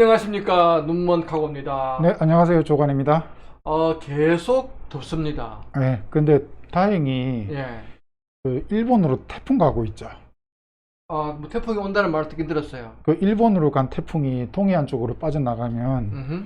안녕하십니까 눈먼 카고입니다. 네, 안녕하세요. 조관입니다. 어, 계속 덥습니다. 네, 근데 다행히 예. 그 일본으로 태풍 가고 있죠. 아, 뭐 태풍이 온다는 말을 듣긴 들었어요. 그 일본으로 간 태풍이 동해안 쪽으로 빠져나가면 음흠.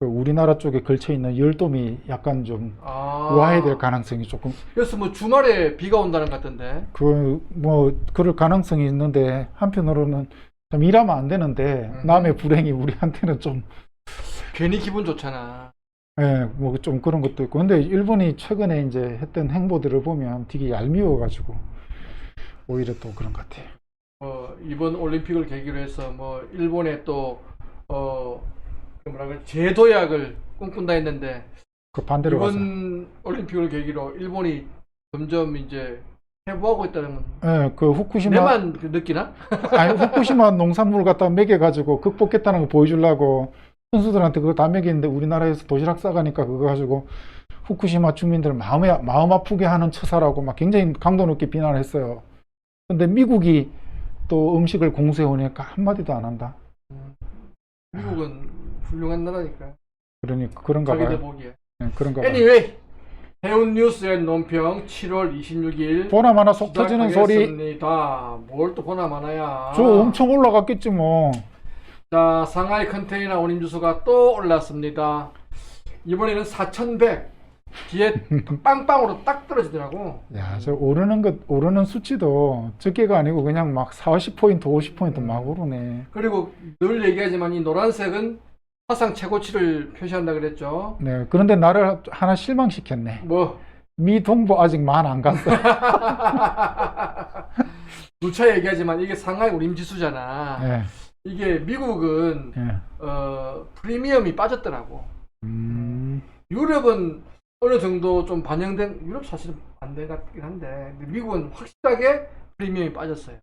그 우리나라 쪽에 걸쳐 있는 열돔이 약간 좀 아. 우아해질 가능성이 조금 그래서 뭐 주말에 비가 온다는 것 같던데. 그 뭐 그럴 가능성이 있는데 한편으로는 좀 일하면 안 되는데 음. 남의 불행이 우리한테는 좀 괜히 기분 좋잖아. 예, 뭐 좀 그런 것도 있고. 근데 일본이 최근에 이제 했던 행보들을 보면 되게 얄미워가지고 오히려 또 그런 것 같아요. 어, 이번 올림픽을 계기로 해서 뭐 일본에 또 어, 뭐라 그래 제도약을 꿈꾼다 했는데 그 반대로 가서. 이번 올림픽을 계기로 일본이 점점 이제 회복하고 있다는 건 예, 그 후쿠시마 내만 그 느끼나? 아니 후쿠시마 농산물 갖다 먹여가지고 극복했다는 거 보여주려고 선수들한테 그거 다 먹이는데 우리나라에서 도시락 싸가니까 그거 가지고 후쿠시마 주민들 마음에 마음 아프게 하는 처사라고 막 굉장히 강도 높게 비난했어요. 근데 미국이 또 음식을 공수해 오니까 한마디도 안 한다. 미국은 훌륭한 나라니까 그러니까 그런가 봐요. 보기에. 예, 그런가 봐요. Anyway, 해운 뉴스의 논평 7월 26일 보나 마나 속 터지는 소리 시작하겠습니다. 뭘또 보나 마나야. 저 엄청 올라갔겠지 뭐. 자, 상하이 컨테이너 운임 주소가 또 올랐습니다. 이번에는 4,100. 뒤에 빵빵으로 딱 떨어지더라고. 야, 저 오르는 것 오르는 수치도 적게가 아니고 그냥 막 40포인트, 50포인트 막 오르네. 그리고 늘 얘기하지만 이 노란색은 사상 최고치를 표시한다 그랬죠. 네, 그런데 나를 하나 실망시켰네. 뭐 미 동부 아직 만 안 갔어. 누차 얘기하지만 이게 상하이 운임 지수잖아. 네, 이게 미국은 네. 어, 프리미엄이 빠졌더라고. 음, 유럽은 어느 정도 좀 반영된 유럽 사실은 반대 같긴 한데 미국은 확실하게 프리미엄이 빠졌어요.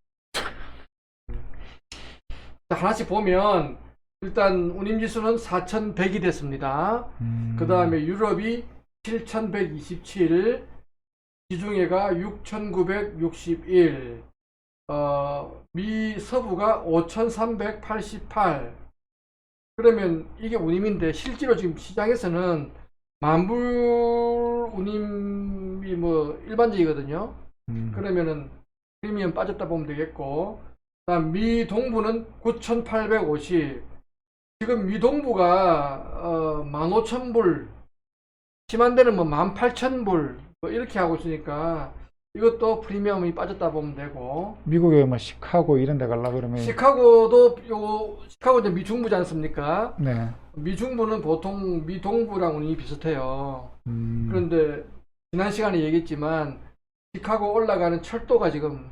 자, 하나씩 보면 일단 운임지수는 4,100이 됐습니다. 음. 그 다음에 유럽이 7,127, 지중해가 6,961, 어, 미 서부가 5,388. 그러면 이게 운임인데 실제로 지금 시장에서는 만불 운임이 뭐 일반적이거든요. 음, 그러면은 프리미엄 빠졌다 보면 되겠고, 그다음 미 동부는 9,850. 지금 미 동부가 어, 15,000불, 심한 데는 뭐 18,000불 뭐 이렇게 하고 있으니까 이것도 프리미엄이 빠졌다 보면 되고, 미국에 뭐 시카고 이런 데 갈라 그러면 시카고도 요 시카고 이제 미 중부지 않습니까? 네. 미 중부는 보통 미 동부랑 운이 비슷해요. 음, 그런데 지난 시간에 얘기했지만 시카고 올라가는 철도가 지금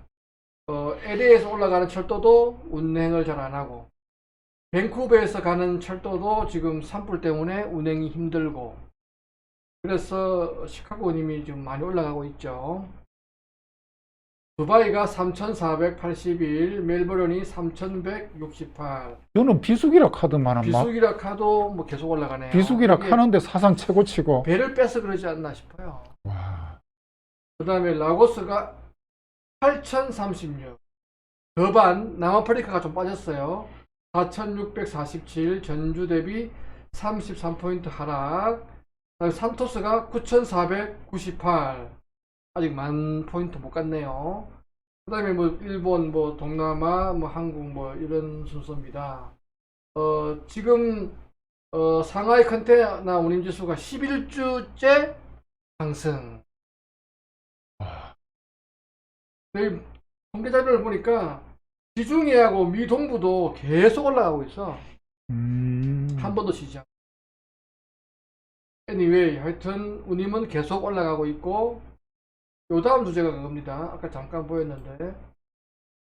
어, LA에서 올라가는 철도도 운행을 잘 안 하고 밴쿠버에서 가는 철도도 지금 산불 때문에 운행이 힘들고 그래서 시카고님이 지금 많이 올라가고 있죠. 두바이가 3,481, 멜버른이 3,168. 저는 비수기라 카드만은 막 비수기라 카도 뭐 계속 올라가네요. 비수기라 하는데 사상 최고치고. 배를 빼서 그러지 않나 싶어요. 와, 그 다음에 라고스가 8,036. 더반, 남아프리카가 좀 빠졌어요. 4,647, 전주 대비 33포인트 하락. 산토스가 9,498. 아직 만 포인트 못 갔네요. 그 다음에 뭐, 일본, 뭐, 동남아, 뭐, 한국, 뭐, 이런 순서입니다. 어, 지금, 어, 상하이 컨테이너 운임지수가 11주째 상승. 여기 통계 자료를 보니까 지중해하고 미 동부도 계속 올라가고 있어. 음, 한 번도 쉬지 않고. anyway, 하여튼 운임은 계속 올라가고 있고 요 다음 주제가 그겁니다. 아까 잠깐 보였는데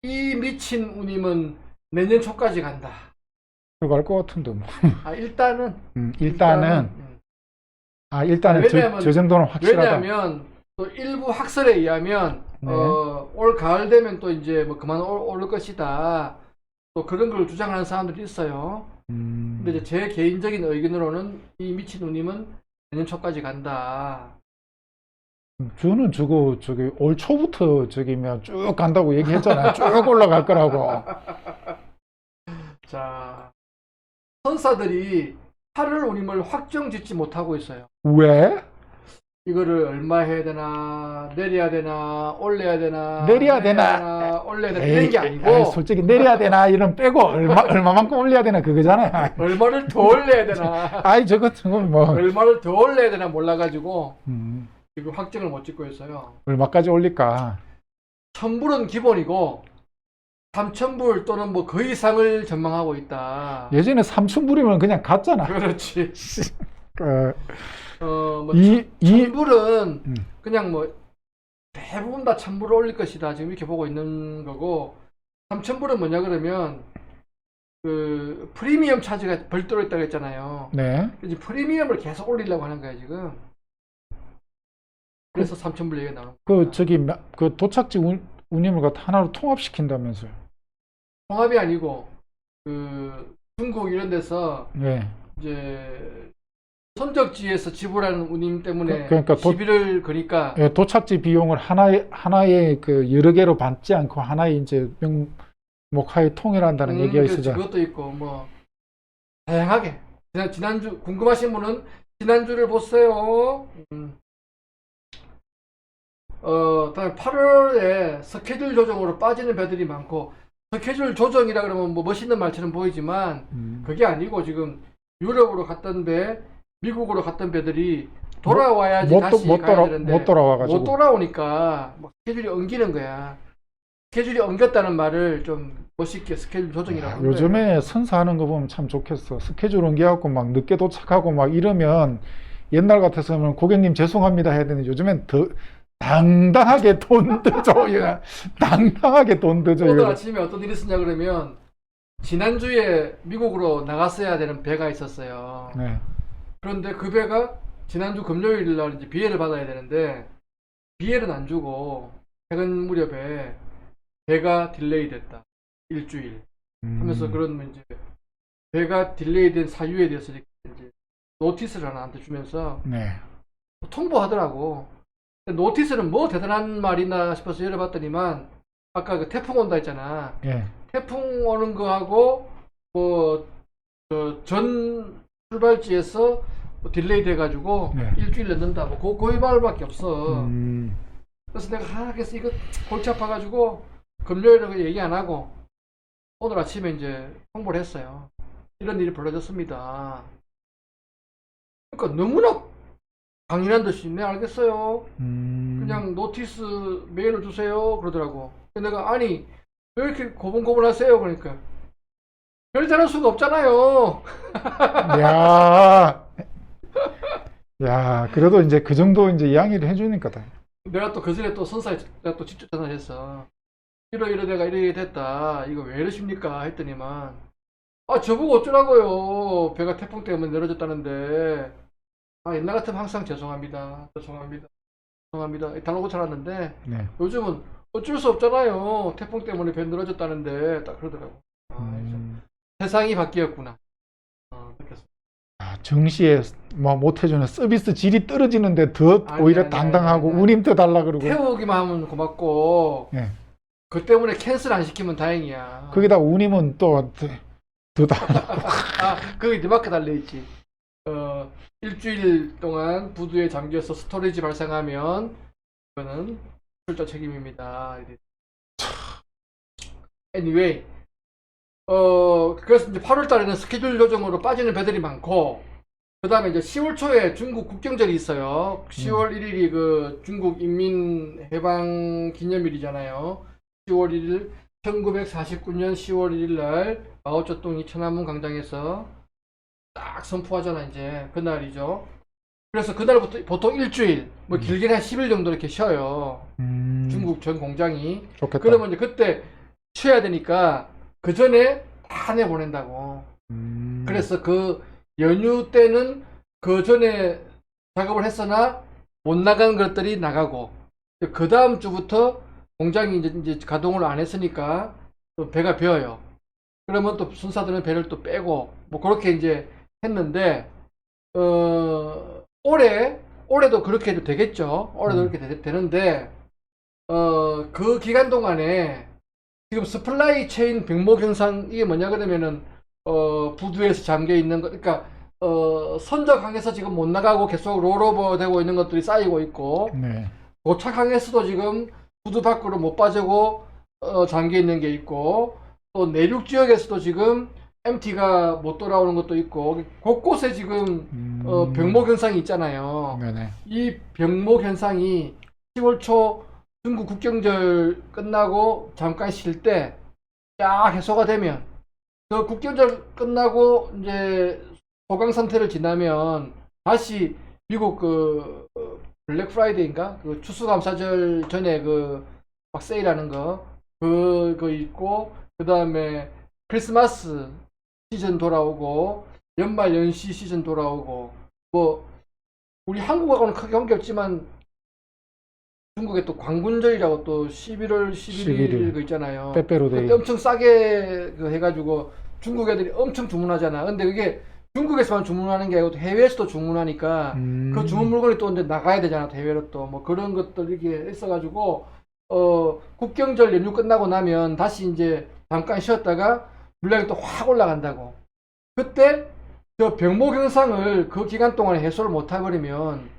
이 미친 운임은 내년 초까지 간다. 그거 알것 같은데 뭐. 아 일단은 음, 일단은 음. 아 일단은 저, 왜냐하면- 저 정도는 확실하다. 왜냐하면 또 일부 학설에 의하면 네. 어, 올 가을 되면 또 이제 뭐 그만 올, 오를 것이다. 또 그런 걸 주장하는 사람들이 있어요. 음, 근데 이제 제 개인적인 의견으로는 이 미친 누님은 내년 초까지 간다. 저는 저거 저기 올 초부터 저기면 쭉 간다고 얘기했잖아요. 쭉 올라갈 거라고. 자, 선사들이 8월 운임을 확정 짓지 못하고 있어요. 왜? 이거를 얼마 해야 되나, 내려야 되나, 올려야 되나, 내려야 되나. 올려야 되나, 이런 게 아니고, 에이, 솔직히 내려야 되나 이런 빼고 얼마 얼마만큼 올려야 되나 그거잖아요. 얼마를 더 올려야 되나, 아이 저거 저건 뭐 얼마를 더 올려야 되나 몰라가지고, 음, 지금 확정을 못 짓고 있어요. 얼마까지 올릴까? 천불은 기본이고, 3천불 또는 뭐 그 이상을 전망하고 있다. 예전에 삼천불이면 그냥 갔잖아. 그렇지. 그, 어, 뭐 이, 이, 천불은 음. 그냥 뭐 대부분 다 천불을 올릴 것이다. 지금 이렇게 보고 있는 거고, 3천불은 뭐냐 그러면 그 프리미엄 차지가 별도로 있다고 했잖아요. 네. 이제 프리미엄을 계속 올리려고 하는 거야 지금. 그래서 3천불 얘기가 나오는 그 저기 마- 그 도착지 운, 운임을 갖다 하나로 통합시킨다면서요. 통합이 아니고 그 중국 이런 데서 네. 이제 선적지에서 지불하는 운임 때문에 그- 그러니까 도- 시비를 거니까 예, 도착지 비용을 하나의 하나의 그 여러 개로 받지 않고 하나의 이제 명목하에 통일한다는 음, 얘기가. 있어요. 그것도 있고 뭐 다양하게 지난 지난주 궁금하신 분은 지난주를 보세요. 음. 어, 다음 8월에 스케줄 조정으로 빠지는 배들이 많고 스케줄 조정이라 그러면 뭐 멋있는 말처럼 보이지만 음. 그게 아니고 지금 유럽으로 갔던 배, 미국으로 갔던 배들이 돌아와야지 못, 다시 못, 가야 돌아, 되는데 못 돌아와가지고. 못 돌아오니까 막 스케줄이 엉기는 거야. 스케줄이 엉겼다는 말을 좀 멋있게 스케줄 조정이라고 거예요. 요즘에 선사하는 거 보면 참 좋겠어. 스케줄 옮겨갖고 막 늦게 도착하고 막 이러면 옛날 같았으면 고객님 죄송합니다 해야 되는데 요즘엔 더 당당하게 돈 드죠. 예. 당당하게 돈 드죠. 오늘. 아침에 어떤 일이 있었냐 그러면 지난주에 미국으로 나갔어야 되는 배가 있었어요. 네. 그런데 그 배가 지난주 금요일 날 이제 비해를 받아야 되는데 비해는 안 주고 퇴근 무렵에 배가 딜레이 됐다. 일주일. 하면서 음. 그런 이제 배가 딜레이 된 사유에 대해서 이제 노티스를 하나 한테 주면서 네. 통보하더라고. 노티스는 뭐 대단한 말이나 싶어서 열어봤더니만 아까 그 태풍 온다 했잖아. 예. 태풍 오는 거하고 뭐전 출발지에서 뭐 딜레이 돼가지고 네. 일주일 늦는다. 뭐 그, 그 말밖에 없어. 음. 그래서 내가 아 그래서 이거 골치 아파가지고 금요일에 그 얘기 안 하고 오늘 아침에 이제 홍보를 했어요. 이런 일이 벌어졌습니다. 그러니까 너무나 강인한 듯이 네 알겠어요. 음. 그냥 노티스 메일을 주세요 그러더라고. 내가 아니 왜 이렇게 고분고분하세요 그러니까 별다른 수가 없잖아요. 야. 야, 그래도 이제 그 정도 이제 이야기를 해주니까 다. 내가 또 그전에 또 선사에 내가 또 직접 전화했어. 이러 이러 내가 이렇게 됐다. 이거 왜 이러십니까? 했더니만 아 저보고 어쩌라고요. 배가 태풍 때문에 늘어졌다는데 아 옛날 같으면 항상 죄송합니다. 죄송합니다. 죄송합니다. 달라고 잘았는데 네. 요즘은 어쩔 수 없잖아요. 태풍 때문에 배 늘어졌다는데 딱 그러더라고. 아, 음. 세상이 바뀌었구나. 어. 아, 정시에 뭐 못해주는 서비스 질이 떨어지는데 더 아니, 오히려 아니, 당당하고 아니, 아니. 운임 더 달라 그러고 태우기만 하면 고맙고 예. 그 때문에 캔슬 안 시키면 다행이야. 거기다 운임은 또더 달라 아, 그게 니마크 달려있지. 어, 일주일 동안 부두에 잠겨서 스토리지 발생하면, 이거는 출자 책임입니다. 이래. anyway, 어, 그래서 이제 8월 달에는 스케줄 조정으로 빠지는 배들이 많고, 그 다음에 이제 10월 초에 중국 국경절이 있어요. 10월 1일이 그 중국 인민해방 기념일이잖아요. 10월 1일 1949년 10월 1일 날 마오쩌둥이 천안문 광장에서 딱 선포하잖아 이제 그날이죠. 그래서 그날부터 보통 일주일, 뭐 음. 길게는 한 10일 정도 이렇게 쉬어요. 음, 중국 전 공장이. 좋겠다 그러면 이제 그때 쉬어야 되니까 그 전에 다 내보낸다고. 음, 그래서 그 연휴 때는 그 전에 작업을 했으나 못 나간 것들이 나가고 그 다음 주부터 공장이 이제, 이제 가동을 안 했으니까 또 배가 비어요. 그러면 또 순사들은 배를 또 빼고 뭐 그렇게 이제 했는데 어 올해 올해도 그렇게 해도 되겠죠. 올해도 음. 그렇게 되, 되는데 어 그 기간 동안에 지금 스플라이 체인 병목 현상 이게 뭐냐 그러면은 어, 부두에서 잠겨 있는 것, 그러니까 어, 선적항에서 지금 못 나가고 계속 롤오버 되고 있는 것들이 쌓이고 있고 네. 도착항에서도 지금 부두 밖으로 못 빠지고 어, 잠겨 있는 게 있고 또 내륙 지역에서도 지금 MT가 못 돌아오는 것도 있고 곳곳에 지금 음, 어, 병목 현상이 있잖아요. 네네. 이 병목 현상이 10월 초 중국 국경절 끝나고 잠깐 쉴 때 쫙 해소가 되면 그 국경절 끝나고 이제 소강 상태를 지나면 다시 미국 그 어, 블랙 프라이데이인가? 그 추수감사절 전에 그막 세일하는 거 그거 있고 그 다음에 크리스마스 시즌 돌아오고 연말 연시 시즌 돌아오고 뭐 우리 한국하고는 크게 관계 없지만 중국에 또 광군절이라고 또 11월 11일 11일. 그 있잖아요. 빼빼로데이. 그때 엄청 싸게 그 해가지고 중국 애들이 엄청 주문하잖아. 근데 그게 중국에서만 주문하는 게 아니고 해외에서도 주문하니까 음, 그 주문 물건이 또 이제 나가야 되잖아. 해외로 또 뭐 그런 것들 이렇게 있어가지고 어 국경절 연휴 끝나고 나면 다시 이제 잠깐 쉬었다가 물량이 또 확 올라간다고. 그때 저 병목 현상을 그 기간 동안에 해소를 못 해버리면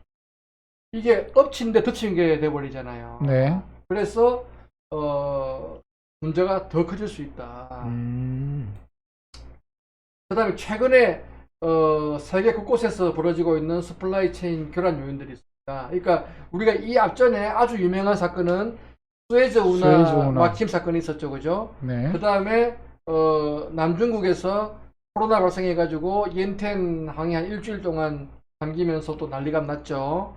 이게 엎친데 덮친 게 돼버리잖아요. 네. 그래서 어 문제가 더 커질 수 있다. 음, 그다음에 최근에 어 세계 곳곳에서 벌어지고 있는 서플라이 체인 교란 요인들이 있습니다. 그러니까 우리가 이 앞전에 아주 유명한 사건은 수에즈 운하 운하. 막힘 사건이 있었죠, 그죠? 네. 그다음에 어 남중국에서 코로나 발생해가지고 옌텐 항이 한 일주일 동안 잠기면서 또 난리가 났죠.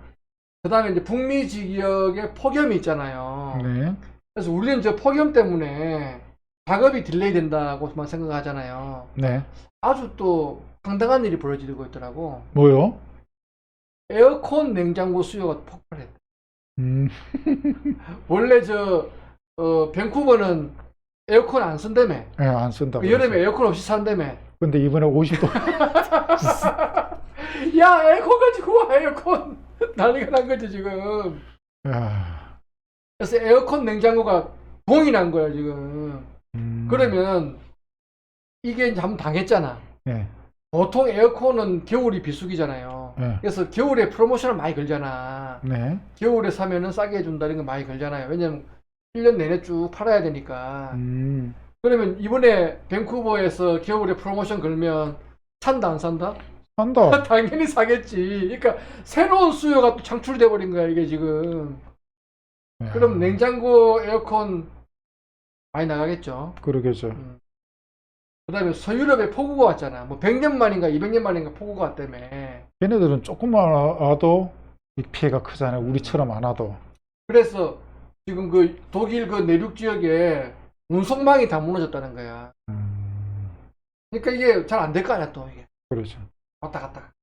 그 다음에 이제 북미 지역에 폭염이 있잖아요. 네. 그래서 우리는 저 폭염 때문에 작업이 딜레이 된다고만 생각하잖아요. 네. 아주 또 황당한 일이 벌어지고 있더라고. 뭐요? 에어컨 냉장고 수요가 폭발했다. 음, 원래 저 어, 밴쿠버는 에어컨 안 쓴다며. 네, 안 쓴다고. 그 여름에. 에어컨 없이 산다며. 근데 이번에 50도. 야 에어컨 가지고 와 에어컨 난리가 난 거지 지금. 야, 그래서 에어컨 냉장고가 동이 난 거야 지금. 음, 그러면 이게 이제 한번 당했잖아. 네. 보통 에어컨은 겨울이 비수기잖아요. 네. 그래서 겨울에 프로모션을 많이 걸잖아. 네. 겨울에 사면은 싸게 해준다는 거 많이 걸잖아요. 왜냐면 1년 내내 쭉 팔아야 되니까. 음, 그러면 이번에 밴쿠버에서 겨울에 프로모션 걸면 산다 안 산다? 산다. 당연히 사겠지. 그러니까 새로운 수요가 또 창출돼 버린 거야 이게 지금. 야, 그럼 냉장고, 에어컨 많이 나가겠죠. 그러겠죠. 그다음에 서유럽에 폭우가 왔잖아. 뭐 100년 만인가 200년 만인가 폭우가 왔다며. 걔네들은 조금만 와도 이 피해가 크잖아요. 우리처럼 안 와도. 그래서 지금 그 독일 그 내륙 지역에 운송망이 다 무너졌다는 거야. 음, 그러니까 이게 잘 안 될 거 아니야 또 이게 그렇죠. 왔다 갔다.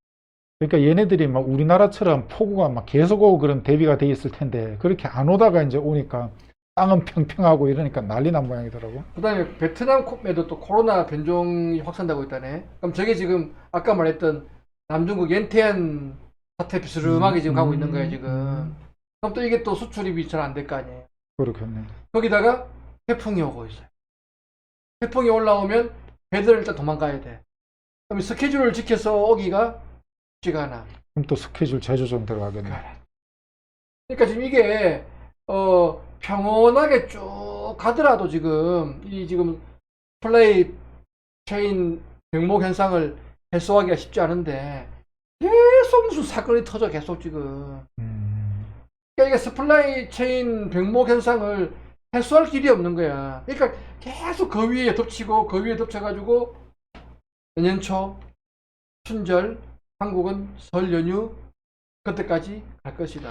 그러니까 얘네들이 막 우리나라처럼 폭우가 막 계속 오고 그런 대비가 돼 있을 텐데 그렇게 안 오다가 이제 오니까 땅은 평평하고 이러니까 난리 난 모양이더라고. 그다음에 베트남 코에도 또 코로나 변종이 확산되고 있다네. 그럼 저게 지금 아까 말했던 남중국 옌티안 사태 비스름하게 지금 가고 있는 거야 지금. 음, 그럼 또 이게 또 수출입이 잘 안 될 거 아니에요. 그렇겠네. 거기다가 태풍이 오고 있어요. 태풍이 올라오면 배들은 일단 도망가야 돼. 그럼 스케줄을 지켜서 오기가 쉽지가 않아. 그럼 또 스케줄 좀 들어가겠네. 그러니까 지금 이게 어 평온하게 쭉 가더라도 지금 이 지금 플레이 체인 병목 현상을 해소하기가 쉽지 않은데 계속 무슨 사건이 터져 계속 지금 음, 그러니까 이게 스플라이 체인 병목 현상을 해소할 길이 없는 거야. 그러니까 계속 그 위에 덮치고 그 위에 덮쳐가지고 내년 초 춘절 한국은 설 연휴 그때까지 갈 것이다.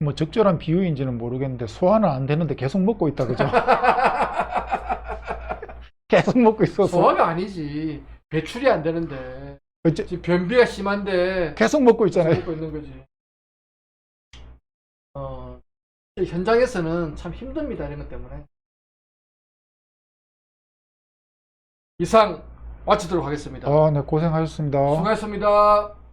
뭐 적절한 비유인지는 모르겠는데 소화는 안 되는데 계속 먹고 있다 그죠? 계속 먹고 있어서 소화가 아니지. 배출이 안 되는데. 어째- 지금 변비가 심한데 계속 먹고 있잖아요. 먹고 있는 거지. 어, 현장에서는 참 힘듭니다. 이런 것 때문에. 이상 마치도록 하겠습니다. 아, 네 고생하셨습니다. 수고하셨습니다.